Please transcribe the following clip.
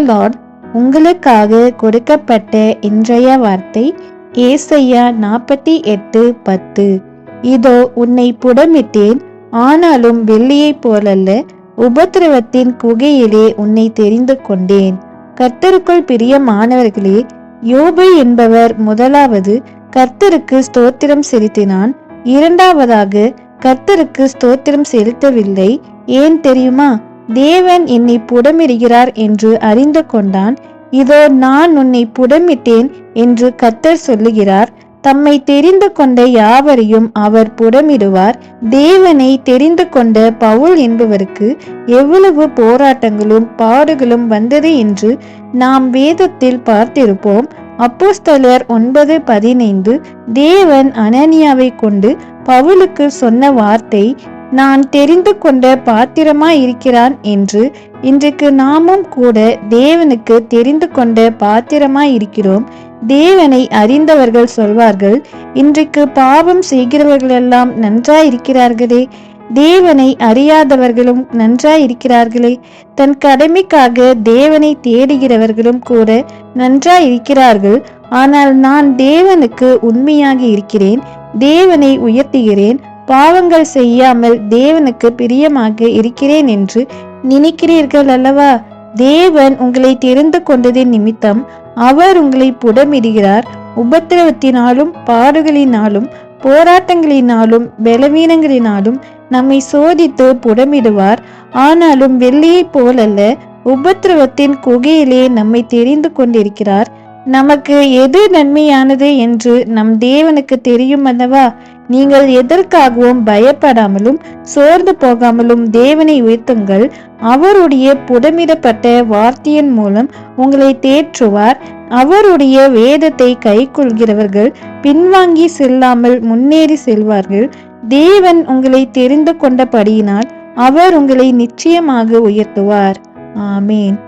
Lord உங்களுக்காக கொடுக்கப்பட்ட இன்றைய வார்த்தை ஏசையா நாற்பத்தி எட்டு பத்து. இதோ உன்னை புடமிட்டேன். ஆனாலும் வெள்ளியைப் போலல்ல உபத்திரவத்தின் குகையிலே உன்னை தெரிந்து கொண்டேன். கர்த்தருக்குள் பிரியமானவர்களே யோபு என்பவர் முதலாவது கர்த்தருக்கு ஸ்தோத்திரம் செலுத்தினான். இரண்டாவதாக கர்த்தருக்கு ஸ்தோத்திரம் செலுத்தவில்லை. ஏன் தெரியுமா? தேவன் என்னை புடமிடுகிறார் என்று அறிந்து கொண்டான். இதோ நான் உன்னை புடமிட்டேன் என்று கர்த்தர் சொல்லுகிறார். தம்மை தெரிந்து கொண்ட யாவரையும் அவர் புடமிடுவார். தேவனை தெரிந்து கொண்ட பவுல் என்பவருக்கு எவ்வளவு போராட்டங்களும் பாடுகளும் வந்தது என்று நாம் வேதத்தில் பார்த்திருப்போம். அப்போஸ்தலர் ஒன்பது பதினைந்து தேவன் அனனியாவை கொண்டு பவுலுக்கு சொன்ன வார்த்தை நான் தெரிந்து கொண்ட பாத்திரமாய் இருக்கிறான் என்று இன்றைக்கு நாமும் கூட தேவனுக்கு தெரிந்து கொண்ட பாத்திரமாய் இருக்கிறோம் தேவனை அறிந்தவர்கள் சொல்வார்கள் இன்றைக்கு பாவம் செய்கிறவர்களெல்லாம் நன்றாய் இருக்கிறார்களே தேவனை அறியாதவர்களும் நன்றாய் இருக்கிறார்களே தன் கடமைக்காக தேவனை தேடுகிறவர்களும் கூட நன்றாய் இருக்கிறார்கள் ஆனால் நான் தேவனுக்கு உண்மையாக இருக்கிறேன் தேவனை உயர்த்துகிறேன் பாவங்கள் செய்யாமல் தேவனுக்கு பிரியமாக இருக்கிறேன் என்று நினைக்கிறீர்கள் அல்லவா? தேவன் உங்களை தெரிந்து கொண்டதின் நிமித்தம் அவர் உங்களை புடமிடுகிறார். உபத்திரவத்தினாலும் பாடுகளினாலும் போராட்டங்களினாலும் பலவீனங்களினாலும் நம்மை சோதித்து புடமிடுவார். ஆனாலும் வெள்ளியைப் போலல்ல உபத்திரவத்தின் குகையிலே நம்மை தெரிந்து கொண்டிருக்கிறார். நமக்கு எது நன்மையானது என்று நம் தேவனுக்கு தெரியும் அல்லவா? நீங்கள் எதற்காகவும் பயப்படாமலும் சோர்ந்து போகாமலும் தேவனை உயர்த்துங்கள். அவருடைய புடமிடப்பட்ட வார்த்தையின் மூலம் உங்களை தேற்றுவார். அவருடைய வேதத்தை கைக்கொள்கிறவர்கள் பின்வாங்கி செல்லாமல் முன்னேறி செல்வார்கள். தேவன் உங்களை தெரிந்து கொண்டபடியினால் அவர் உங்களை நிச்சயமாக உயர்த்துவார். ஆமேன்.